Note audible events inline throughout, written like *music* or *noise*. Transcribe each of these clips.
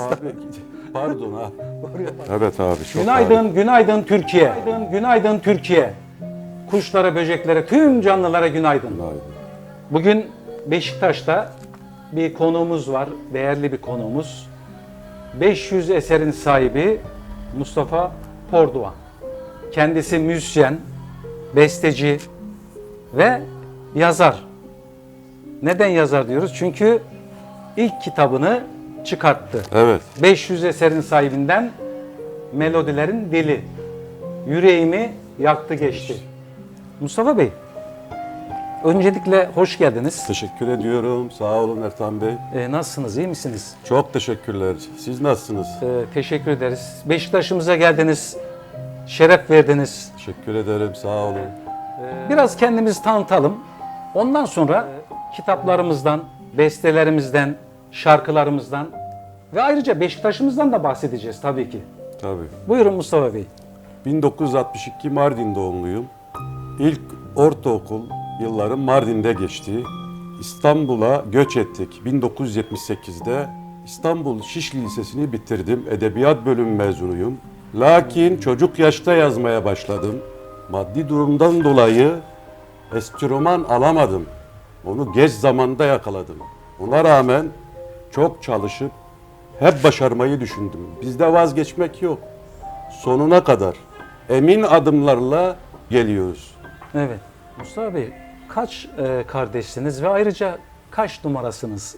Abi pardon ha. Evet abi çok Günaydın, günaydın Türkiye. Günaydın, günaydın Türkiye. Kuşlara, böceklere, tüm canlılara günaydın. Günaydın. Bugün Beşiktaş'ta bir konuğumuz var, değerli bir konuğumuz. 500 eserin sahibi Mustafa Porduvan. Kendisi müzisyen, besteci ve yazar. Neden yazar diyoruz? Çünkü ilk kitabını çıkarttı. Evet. 500 eserin sahibinden melodilerin dili. Yüreğimi yaktı geçti. Mustafa Bey, öncelikle hoş geldiniz. Teşekkür ediyorum. Sağ olun Ertan Bey. Ee, nasılsınız, iyi misiniz? Çok teşekkürler. Siz nasılsınız? Ee, teşekkür ederiz. Beşiktaş'ımıza geldiniz, şeref verdiniz. Teşekkür ederim. Sağ olun. Biraz kendimizi tanıtalım. Ondan sonra kitaplarımızdan, bestelerimizden, şarkılarımızdan ve ayrıca Beşiktaş'ımızdan da bahsedeceğiz tabii ki. Tabii. Buyurun Mustafa Bey. 1962 Mardin doğumluyum. İlk ortaokul yıllarım Mardin'de geçti. İstanbul'a göç ettik 1978'de. İstanbul Şişli Lisesi'ni bitirdim. Edebiyat bölümü mezunuyum. Lakin çocuk yaşta yazmaya başladım. Maddi durumdan dolayı enstrüman alamadım. Onu geç zamanda yakaladım. Ona rağmen çok çalışıp hep başarmayı düşündüm. Bizde vazgeçmek yok sonuna kadar emin adımlarla geliyoruz. Evet. Mustafa Bey, kaç e, kardeşsiniz ve ayrıca kaç numarasınız?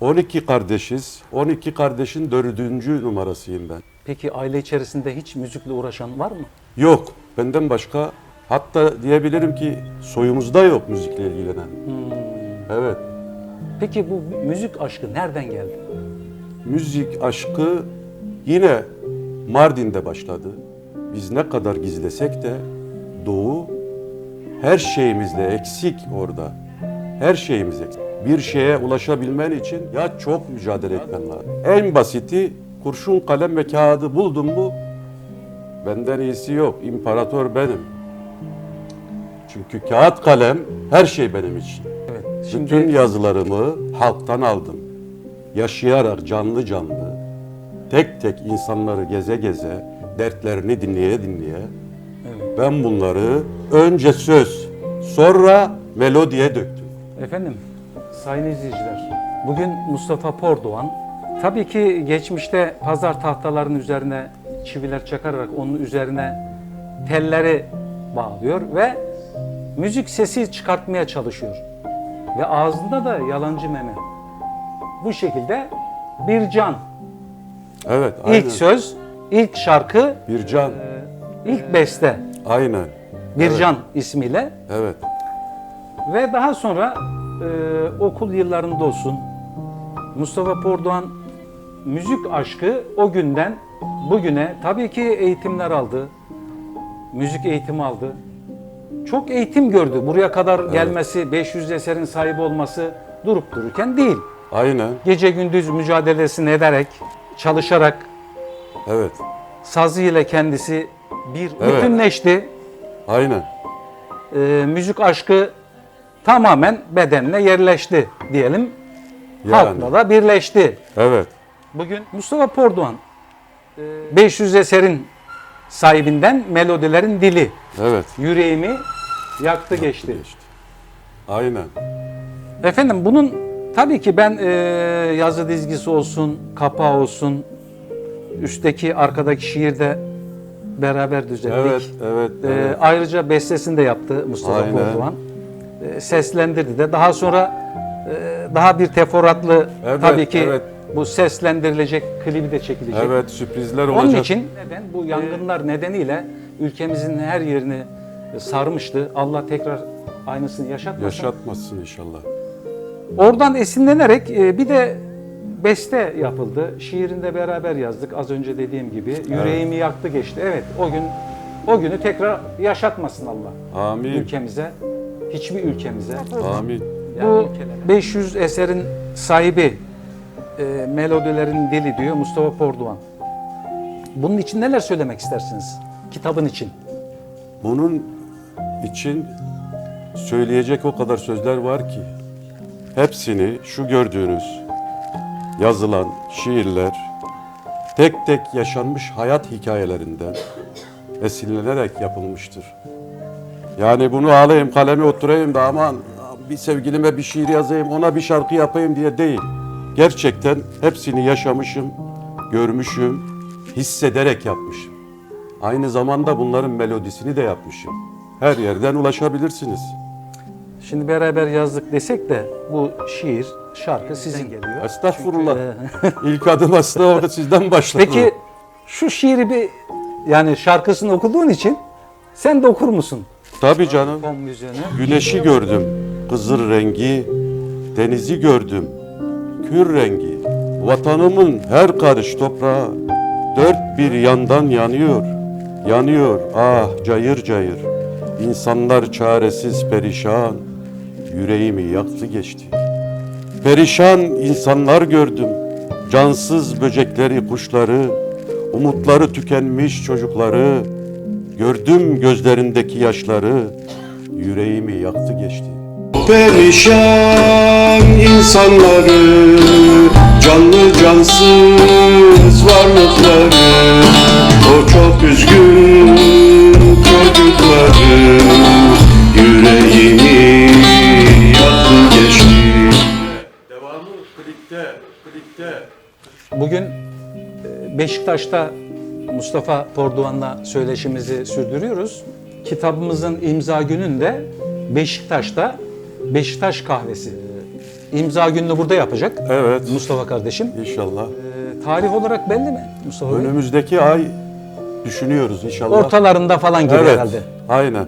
12 kardeşiz. 12 kardeşin dördüncü numarasıyım ben. Peki aile içerisinde hiç müzikle uğraşan var mı? Yok, benden başka hatta diyebilirim ki soyumuzda yok müzikle ilgilenen. Evet, Peki bu müzik aşkı nereden geldi? müzik aşkı yine Mardin'de başladı. Biz ne kadar gizlesek de Doğu her şeyimizle eksik orada. Her şeyimiz eksik. Bir şeye ulaşabilmen için ya çok mücadele etmen lazım. En basiti kurşun kalem ve kağıdı buldun mu benden iyisi yok. İmparator benim. Çünkü kağıt kalem her şey benim için. Evet. Bütün yazılarımı halktan aldım. Yaşayarak canlı canlı, tek tek insanları geze geze, dertlerini dinleye dinleye, ben bunları önce söz, sonra melodiye döktüm. Efendim, sayın izleyiciler, bugün Mustafa Pordoğan, tabii ki geçmişte pazar tahtalarının üzerine çiviler çakarak onun üzerine telleri bağlıyor ve müzik sesi çıkartmaya çalışıyor. Ve ağzında da yalancı meme. Bu şekilde bir can. Evet, aynen. İlk söz, ilk şarkı, Bir can. ilk beste. Aynen. Bir Evet. Can ismiyle Evet. Ve daha sonra e, okul yıllarında olsun Mustafa Pordoğan müzik aşkı o günden bugüne tabii ki eğitimler aldı. Müzik eğitimi aldı. Çok eğitim gördü. Buraya kadar gelmesi, 500 eserin sahibi olması durup dururken değil. Aynen. Gece gündüz mücadelesini ederek, çalışarak Evet. sazı ile kendisi bir Evet. bütünleşti. Aynen. e, müzik aşkı tamamen bedenine yerleşti diyelim. Yani. Halkla da birleşti. Evet. Bugün Mustafa Pordoğan e, 500 eserin sahibinden melodilerin dili. Evet. Yüreğimi yaktı geçti. Geçti. Aynen. Efendim bunun tabii ki ben e, yazı dizgisi olsun, kapağı olsun, üstteki arkadaki şiirde beraber düzenledik. Evet, evet, E, evet. ayrıca bestesini de yaptı Mustafa Aynen. E, seslendirdi de. Daha sonra e, daha bir teferruatlı Evet, tabii ki evet. bu seslendirilecek klibi de çekilecek. Evet, sürprizler olacak. Onun için neden bu yangınlar nedeniyle ülkemizin her yerini sarmıştı. Allah tekrar aynısını yaşatmasın. Yaşatmasın inşallah. Oradan esinlenerek e, bir de beste yapıldı. Şiirinde beraber yazdık az önce dediğim gibi. Yüreğimi yaktı geçti. Evet o gün o günü tekrar yaşatmasın Allah Amin. ülkemize. Hiçbir ülkemize. Amin. Bu 500 eserin sahibi e, melodilerin dili diyor Mustafa Porduan. Bunun için neler söylemek istersiniz? Kitabın için. Bunun için söyleyecek o kadar sözler var ki hepsini şu gördüğünüz yazılan şiirler tek tek yaşanmış hayat hikayelerinden esinlenerek yapılmıştır. Yani bunu alayım kaleme oturayım da aman bir sevgilime bir şiir yazayım ona bir şarkı yapayım diye değil. Gerçekten hepsini yaşamışım, görmüşüm, hissederek yapmışım. Aynı zamanda bunların melodisini de yapmışım. Her yerden ulaşabilirsiniz. Şimdi beraber yazdık desek de bu şiir, şarkı sizin geliyor. Estağfurullah. İlk adım aslında orada sizden *laughs* başladı. Peki şu şiiri bir yani şarkısını okuduğun için sen de okur musun? Tabii canım. Güneşi gördüm, kızıl rengi, denizi gördüm, kür rengi. Vatanımın her karış toprağı dört bir yandan yanıyor, yanıyor ah cayır cayır. İnsanlar çaresiz perişan, yüreğimi yaktı geçti. Perişan insanlar gördüm, cansız böcekleri, kuşları, umutları tükenmiş çocukları, gördüm gözlerindeki yaşları, yüreğimi yaktı geçti. Perişan insanları Canlı cansız varlıkları Beşiktaş'ta Mustafa Porduan'la söyleşimizi sürdürüyoruz. Kitabımızın imza gününde Beşiktaş'ta Beşiktaş kahvesi imza gününü burada yapacak. Evet. Mustafa kardeşim. İnşallah. E, tarih olarak belli mi Mustafa Bey? Önümüzdeki ay düşünüyoruz inşallah. Ortalarında falan gibi evet, herhalde. aynen.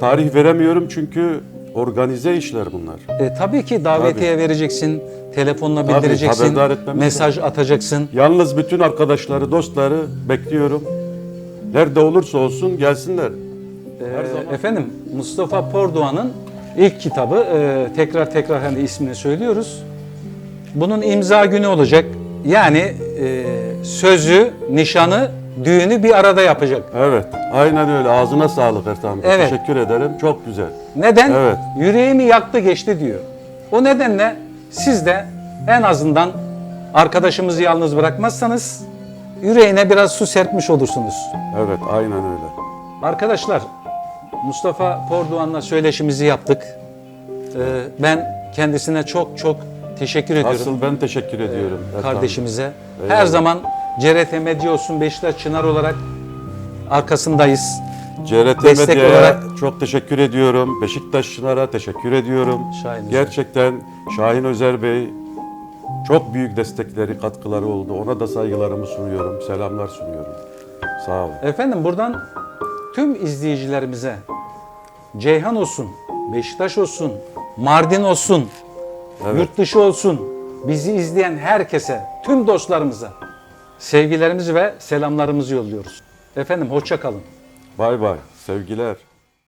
Tarih veremiyorum çünkü organize işler bunlar. E, tabii ki davetiye vereceksin, telefonla Tabii, bildireceksin, haberdar etmemiz mesaj atacaksın. Yalnız bütün arkadaşları, dostları bekliyorum. Nerede olursa olsun gelsinler. Her Ee, zaman. Efendim Mustafa Pordoğan'ın ilk kitabı e, tekrar tekrar hani ismini söylüyoruz. Bunun imza günü olacak. Yani e, sözü, nişanı, düğünü bir arada yapacak. Evet, aynen öyle. Ağzına sağlık Ertan Bey. Evet. Teşekkür ederim. Çok güzel. Neden? Evet. Yüreğimi yaktı geçti diyor. O nedenle siz de en azından arkadaşımızı yalnız bırakmazsanız yüreğine biraz su serpmiş olursunuz. Evet, aynen öyle. Arkadaşlar Mustafa Pordoğan'la söyleşimizi yaptık. Ee, ben kendisine çok çok teşekkür ediyorum Asıl ben teşekkür ediyorum. Bey. kardeşimize. Her zaman CRT Medya olsun Beşiktaş Çınar olarak arkasındayız. CRT Destek Medya'ya olarak- çok teşekkür ediyorum. Beşiktaş Çınar'a teşekkür ediyorum. Şahin Özer. Gerçekten Şahin Özer Bey çok büyük destekleri, katkıları oldu. Ona da saygılarımı sunuyorum, selamlar sunuyorum. Sağ olun. Efendim buradan tüm izleyicilerimize Ceyhan olsun, Beşiktaş olsun, Mardin olsun, Evet. yurt dışı olsun, bizi izleyen herkese, tüm dostlarımıza sevgilerimizi ve selamlarımızı yolluyoruz. Efendim hoşça kalın. Bay bay. Sevgiler.